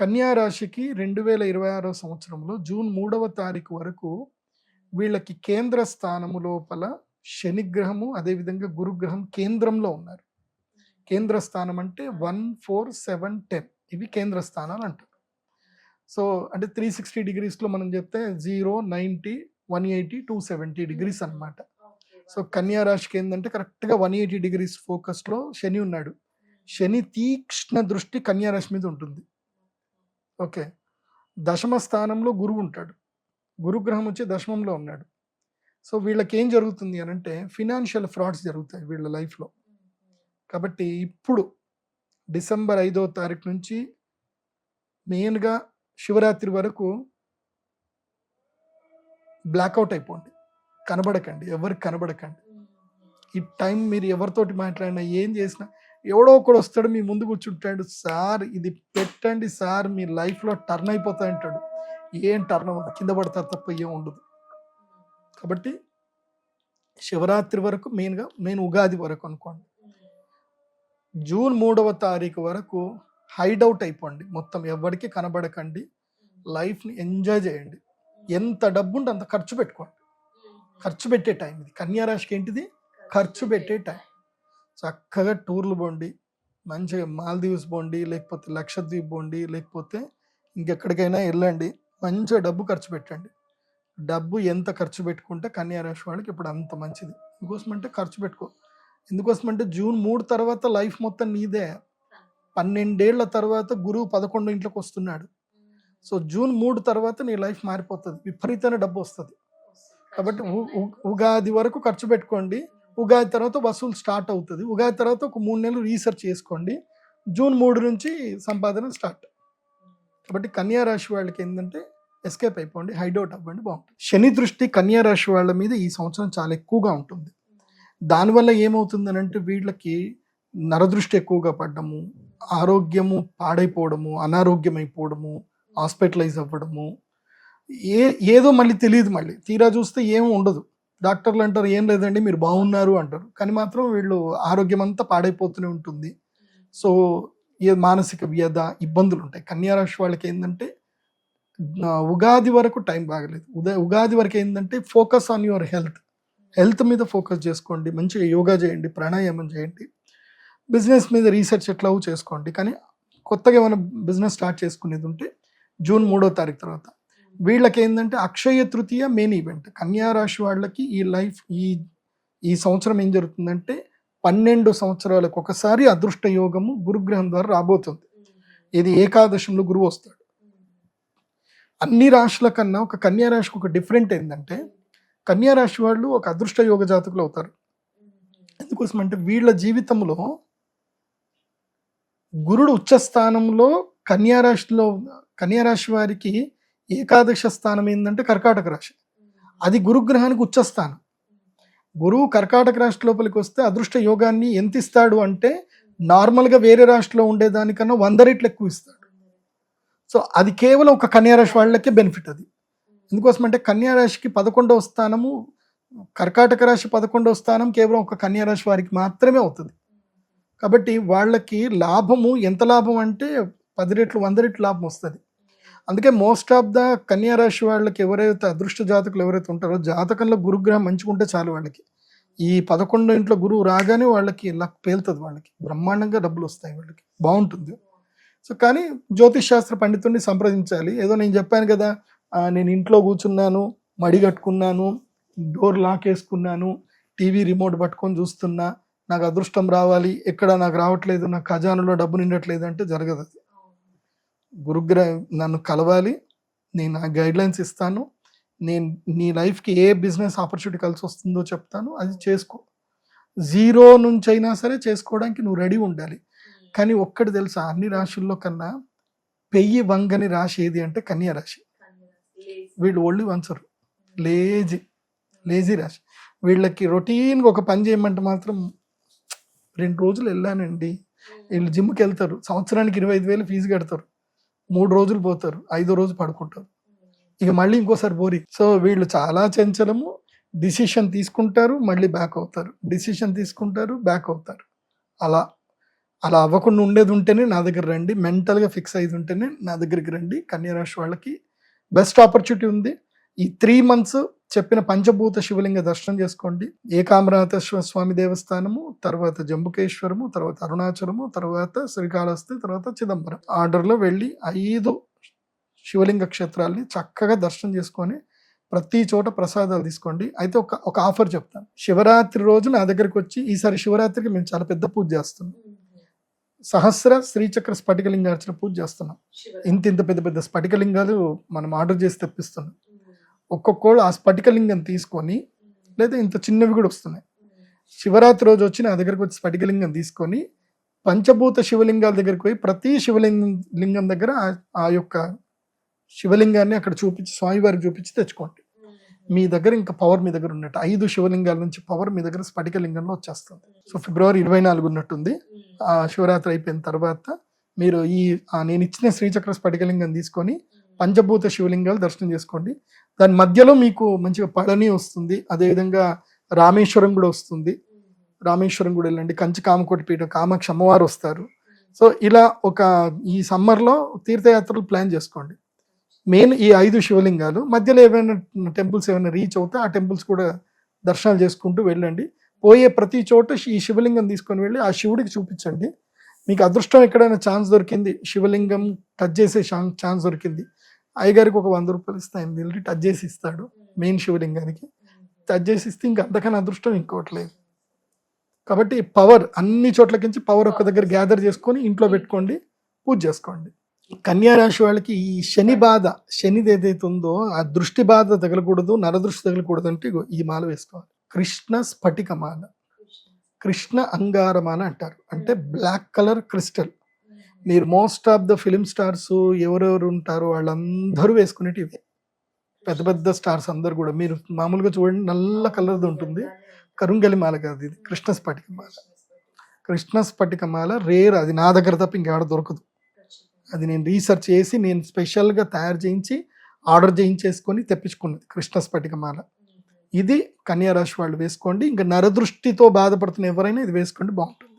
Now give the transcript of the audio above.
కన్యా రాశికి రెండు వేల ఇరవై ఆరో సంవత్సరంలో జూన్ మూడవ తారీఖు వరకు వీళ్ళకి కేంద్ర స్థానము లోపల శనిగ్రహము అదేవిధంగా గురుగ్రహం కేంద్రంలో ఉన్నారు. కేంద్ర స్థానం అంటే వన్ ఫోర్ సెవెన్ టెన్ ఇవి కేంద్ర స్థానాలు అంటారు. సో అంటే త్రీ సిక్స్టీ డిగ్రీస్లో మనం చెప్తే zero ninety one eighty two seventy degrees అన్నమాట. సో కన్యా రాశికి ఏంటంటే కరెక్ట్గా వన్ ఎయిటీ డిగ్రీస్ ఫోకస్లో శని ఉన్నాడు. శని తీక్ష్ణ దృష్టి కన్యా రాశి మీద ఉంటుంది. ఓకే. దశమ స్థానంలో గురువు ఉంటాడు. గురుగ్రహం వచ్చి దశమంలో ఉన్నాడు. సో వీళ్ళకి ఏం జరుగుతుంది అని అంటే ఫినాన్షియల్ ఫ్రాడ్స్ జరుగుతాయి వీళ్ళ లైఫ్లో. కాబట్టి ఇప్పుడు డిసెంబర్ ఐదో తారీఖు నుంచి మెయిన్గా శివరాత్రి వరకు బ్లాక్అవుట్ అయిపోండి. కనబడకండి. ఎవరికి కనబడకండి. ఈ టైం మీరు ఎవరితోటి మాట్లాడినా ఏం చేసినా ఎవడో ఒకడు వస్తాడు మీ ముందు కూర్చుంటాడు సార్ ఇది పెట్టండి సార్ మీ లైఫ్లో టర్న్ అయిపోతా అంటాడు. ఏం టర్న్ అవ్వదు కింద పడతారు తప్ప ఏం ఉండదు. కాబట్టి శివరాత్రి వరకు మెయిన్గా మెయిన్ ఉగాది వరకు అనుకోండి. జూన్ మూడవ తారీఖు వరకు హైడౌట్ అయిపోండి. మొత్తం ఎవరికి కనబడకండి. లైఫ్ని ఎంజాయ్ చేయండి. ఎంత డబ్బు ఉంటే అంత ఖర్చు పెట్టుకోండి. ఖర్చు పెట్టే టైం ఇది. కన్యారాశికి ఏంటిది? ఖర్చు పెట్టే టైం. చక్కగా టూర్లు పోండి మంచిగా మాల్దీవ్స్ పోండి లేకపోతే లక్షద్వీప్ పోండి లేకపోతే ఇంకెక్కడికైనా వెళ్ళండి మంచిగా డబ్బు ఖర్చు పెట్టండి. డబ్బు ఎంత ఖర్చు పెట్టుకుంటే కన్యా రాశి వాళ్ళకి ఇప్పుడు అంత మంచిది. ఎందుకోసం అంటే ఖర్చు పెట్టుకో. ఎందుకోసం అంటే జూన్ మూడు తర్వాత లైఫ్ మొత్తం నీదే. పన్నెండేళ్ళ తర్వాత గురువు పదకొండు ఇంట్లోకి వస్తున్నాడు. సో జూన్ మూడు తర్వాత నీ లైఫ్ మారిపోతుంది. విపరీతమైన డబ్బు వస్తుంది. కాబట్టి ఉగాది వరకు ఖర్చు పెట్టుకోండి. ఉగాది తర్వాత వసూలు స్టార్ట్ అవుతుంది. ఉగాది తర్వాత ఒక మూడు నెలలు రీసెర్చ్ చేసుకోండి. జూన్ మూడు నుంచి సంపాదన స్టార్ట్ కాబట్టి కన్యా రాశి వాళ్ళకి ఏంటంటే ఎస్కేప్ అయిపోండి హైడౌట్ అవ్వండి బాగుంటుంది. శని దృష్టి కన్యా రాశి వాళ్ళ మీద ఈ సంవత్సరం చాలా ఎక్కువగా ఉంటుంది. దానివల్ల ఏమవుతుందని అంటే వీళ్ళకి నరదృష్టి ఎక్కువగా పడ్డము ఆరోగ్యము పాడైపోవడము అనారోగ్యం అయిపోవడము హాస్పిటలైజ్ అవ్వడము ఏ ఏదో మళ్ళీ తెలియదు మళ్ళీ. తీరా చూస్తే ఏమీ ఉండదు. డాక్టర్లు అంటారు ఏం లేదండి మీరు బాగున్నారు అంటారు. కానీ మాత్రం వీళ్ళు ఆరోగ్యం అంతా పాడైపోతూనే ఉంటుంది. సో ఏ మానసిక వ్యధ ఇబ్బందులు ఉంటాయి. కన్యారాశి వాళ్ళకి ఏంటంటే ఉగాది వరకు టైం బాగలేదు. ఉదయ ఉగాది వరకు ఏంటంటే focus on your health. Health మీద ఫోకస్ చేసుకోండి. మంచిగా యోగా చేయండి ప్రాణాయామం చేయండి. బిజినెస్ మీద రీసెర్చ్ ఎట్లా చేసుకోండి. కానీ కొత్తగా ఏమైనా బిజినెస్ స్టార్ట్ చేసుకునేది ఉంటే జూన్ మూడో తారీఖు తర్వాత. వీళ్ళకి ఏంటంటే అక్షయ తృతీయ మెయిన్ ఈవెంట్. కన్యారాశి వాళ్ళకి ఈ లైఫ్ ఈ ఈ సంవత్సరం ఏం జరుగుతుందంటే పన్నెండు సంవత్సరాలకు ఒకసారి అదృష్ట యోగము గురుగ్రహం ద్వారా రాబోతుంది. ఇది ఏకాదశంలో గురువు వస్తాడు. అన్ని రాశుల కన్నా ఒక కన్యారాశికి ఒక డిఫరెంట్ ఏంటంటే కన్యారాశి వాళ్ళు ఒక అదృష్ట యోగ జాతకులు అవుతారు. ఎందుకోసం అంటే వీళ్ళ జీవితంలో గురుడు ఉచ్చ స్థానంలో కన్యా వారికి ఏకాదశ స్థానం ఏంటంటే కర్కాటక రాశి. అది గురుగ్రహానికి ఉచ్చస్థానం. గురువు కర్కాటక రాశి లోపలికి వస్తే అదృష్ట యోగాన్ని ఎంత ఇస్తాడు అంటే నార్మల్గా వేరే రాశిలో ఉండేదానికన్నా వంద రెట్లు ఎక్కువ ఇస్తాడు. సో అది కేవలం ఒక కన్యారాశి వాళ్ళకే బెనిఫిట్ అది. ఎందుకోసం అంటే కన్యారాశికి పదకొండవ స్థానము కర్కాటక రాశి పదకొండవ స్థానం కేవలం ఒక కన్యారాశి వారికి మాత్రమే అవుతుంది. కాబట్టి వాళ్ళకి లాభము ఎంత లాభం అంటే పది రెట్లు వంద రెట్లు లాభం వస్తుంది. అందుకే మోస్ట్ ఆఫ్ ద కన్యా రాశి వాళ్ళకి ఎవరైతే అదృష్ట జాతకులు ఎవరైతే ఉంటారో జాతకంలో గురుగ్రహం మంచిగుంటే చాలు వాళ్ళకి. ఈ పదకొండు ఇంట్లో గురువు రాగానే వాళ్ళకి లక్ పేలుతుంది వాళ్ళకి. బ్రహ్మాండంగా డబ్బులు వస్తాయి వాళ్ళకి. బాగుంటుంది. సో కానీ జ్యోతిష్ శాస్త్ర పండితుడిని సంప్రదించాలి. ఏదో నేను చెప్పాను కదా నేను ఇంట్లో కూర్చున్నాను మడి కట్టుకున్నాను డోర్ లాక్ వేసుకున్నాను టీవీ రిమోట్ పట్టుకొని చూస్తున్నా నాకు అదృష్టం రావాలి ఎక్కడ నాకు రావట్లేదు నా ఖజానులో డబ్బు నిండట్లేదు అంటే జరగదు అది. గురుగ్రహ నన్ను కలవాలి నేను ఆ గైడ్లైన్స్ ఇస్తాను నేను నీ లైఫ్కి ఏ బిజినెస్ ఆపర్చునిటీ కలిసి వస్తుందో చెప్తాను అది చేసుకో. జీరో నుంచి అయినా సరే చేసుకోవడానికి నువ్వు రెడీ ఉండాలి. కానీ ఒక్కటి తెలుసా అన్ని రాశుల్లో కన్నా పెయ్యి వంగని రాశి ఏది అంటే కన్యా రాశి. వీళ్ళు ఒళ్ళు వంచరు. లేజీ. లేజీ రాశి. వీళ్ళకి రొటీన్గా ఒక పని చేయమంటే మాత్రం రెండు రోజులు వెళ్ళానండి. వీళ్ళు జిమ్కి వెళ్తారు. సంవత్సరానికి ఇరవై ఐదు వేలు ఫీజు కడతారు. మూడు రోజులు పోతారు ఐదో రోజు పడుకుంటారు. ఇక మళ్ళీ ఇంకోసారి బోరి సో వీళ్ళు చాలా చంచలము. డిసిషన్ తీసుకుంటారు మళ్ళీ బ్యాక్ అవుతారు. డిసిషన్ తీసుకుంటారు బ్యాక్ అవుతారు. అలా అలా అవ్వకుండా ఉండేది ఉంటేనే నా దగ్గర రండి. మెంటల్గా ఫిక్స్ అయ్యి ఉంటేనే నా దగ్గరికి రండి. కన్యారాశి వాళ్ళకి బెస్ట్ ఆపర్చునిటీ ఉంది. ఈ త్రీ మంత్స్ చెప్పిన పంచభూత శివలింగ దర్శనం చేసుకోండి. ఏకామరాధేశ్వర స్వామి దేవస్థానము తర్వాత జంబుకేశ్వరము తర్వాత అరుణాచలము తర్వాత శ్రీకాళహస్తి తర్వాత చిదంబరం. ఆర్డర్లో వెళ్ళి ఐదు శివలింగ క్షేత్రాల్ని చక్కగా దర్శనం చేసుకొని ప్రతి చోట ప్రసాదాలు తీసుకోండి. అయితే ఒక ఒక ఆఫర్ చెప్తాను. శివరాత్రి రోజు నా దగ్గరికి వచ్చి ఈసారి శివరాత్రికి మేము చాలా పెద్ద పూజ చేస్తున్నాం. సహస్ర శ్రీచక్ర స్ఫటికలింగార్చన పూజ చేస్తున్నాం. ఇంత ఇంత పెద్ద పెద్ద స్ఫటికలింగాలు మనం ఆర్డర్ చేసి తెప్పిస్తున్నాం. ఒక్కొక్కళ్ళు ఆ స్ఫటికలింగం తీసుకొని లేదా ఇంత చిన్నవి కూడా వస్తున్నాయి. శివరాత్రి రోజు వచ్చి నా దగ్గరకు వచ్చి స్ఫటికలింగం తీసుకొని పంచభూత శివలింగాల దగ్గరికి పోయి ప్రతి శివలింగం లింగం దగ్గర ఆ- యొక్క శివలింగాన్ని అక్కడ చూపించి స్వామివారికి చూపించి తెచ్చుకోండి. మీ దగ్గర ఇంకా పవర్ మీ దగ్గర ఉన్నట్టు ఐదు శివలింగాల నుంచి పవర్ మీ దగ్గర స్ఫటికలింగంలో వచ్చేస్తుంది. సో ఫిబ్రవరి ఇరవై నాలుగు ఉన్నట్టుంది. ఆ శివరాత్రి అయిపోయిన తర్వాత మీరు ఈ నేను ఇచ్చిన శ్రీచక్ర స్ఫటికలింగం తీసుకొని పంచభూత శివలింగాలు దర్శనం చేసుకోండి. దాని మధ్యలో మీకు మంచిగా పళని వస్తుంది. అదేవిధంగా రామేశ్వరం కూడా వస్తుంది. రామేశ్వరం కూడా వెళ్ళండి. కంచి కామకోటి పీఠం కామాక్షి అమ్మవారు వస్తారు. సో ఇలా ఒక ఈ సమ్మర్లో తీర్థయాత్రలు ప్లాన్ చేసుకోండి. మెయిన్ ఈ ఐదు శివలింగాలు మధ్యలో ఏమైనా టెంపుల్స్ ఏమైనా రీచ్ అవుతే ఆ టెంపుల్స్ కూడా దర్శనాలు చేసుకుంటూ వెళ్ళండి. పోయే ప్రతి చోట ఈ శివలింగం తీసుకొని వెళ్ళి ఆ శివుడికి చూపించండి. మీకు అదృష్టం ఎక్కడైనా ఛాన్స్ దొరికింది శివలింగం టచ్ చేసే ఛాన్స్ దొరికింది. అయ్యగారికి ఒక వంద రూపాయలు ఇస్తే ఆయన వెళ్ళి టచ్ చేసి ఇస్తాడు మెయిన్ శివలింగానికి. టచ్ చేసి ఇస్తే ఇంకా అంతకన్నా అదృష్టం ఇంకోట్లేదు కాబట్టి పవర్ అన్ని చోట్లకించి పవర్ ఒక దగ్గర గ్యాదర్ చేసుకొని ఇంట్లో పెట్టుకోండి పూజ చేసుకోండి. కన్యా రాశి వాళ్ళకి ఈ శని బాధ శనిది ఏదైతే ఉందో ఆ దృష్టి బాధ తగలకూడదు నరదృష్టి తగలకూడదు అంటే ఈ మాల వేసుకోవాలి. కృష్ణ స్ఫటిక మాల కృష్ణ అంగారమాల అంటారు. అంటే బ్లాక్ కలర్ క్రిస్టల్. మీరు most of the film stars ఎవరెవరు ఉంటారో వాళ్ళందరూ వేసుకునేటి ఇవే పెద్ద పెద్ద స్టార్స్ అందరు కూడా. మీరు మామూలుగా చూడండి నల్ల కలర్ది ఉంటుంది. కరుంగలి మాల కాదు ఇది కృష్ణ స్ఫటిక మాల. కృష్ణ స్ఫటిక మాల రేర్ అది నా దగ్గర తప్ప ఇంకెక్కడ దొరకదు. అది నేను రీసెర్చ్ చేసి నేను స్పెషల్గా తయారు చేయించి ఆర్డర్ చేయించేసుకొని తెప్పించుకున్నది కృష్ణ స్ఫటిక మాల. ఇది కన్యారాశి వాళ్ళు వేసుకోండి. ఇంకా నరదృష్టితో బాధపడుతున్న ఎవరైనా ఇది వేసుకోండి బాగుంటుంది.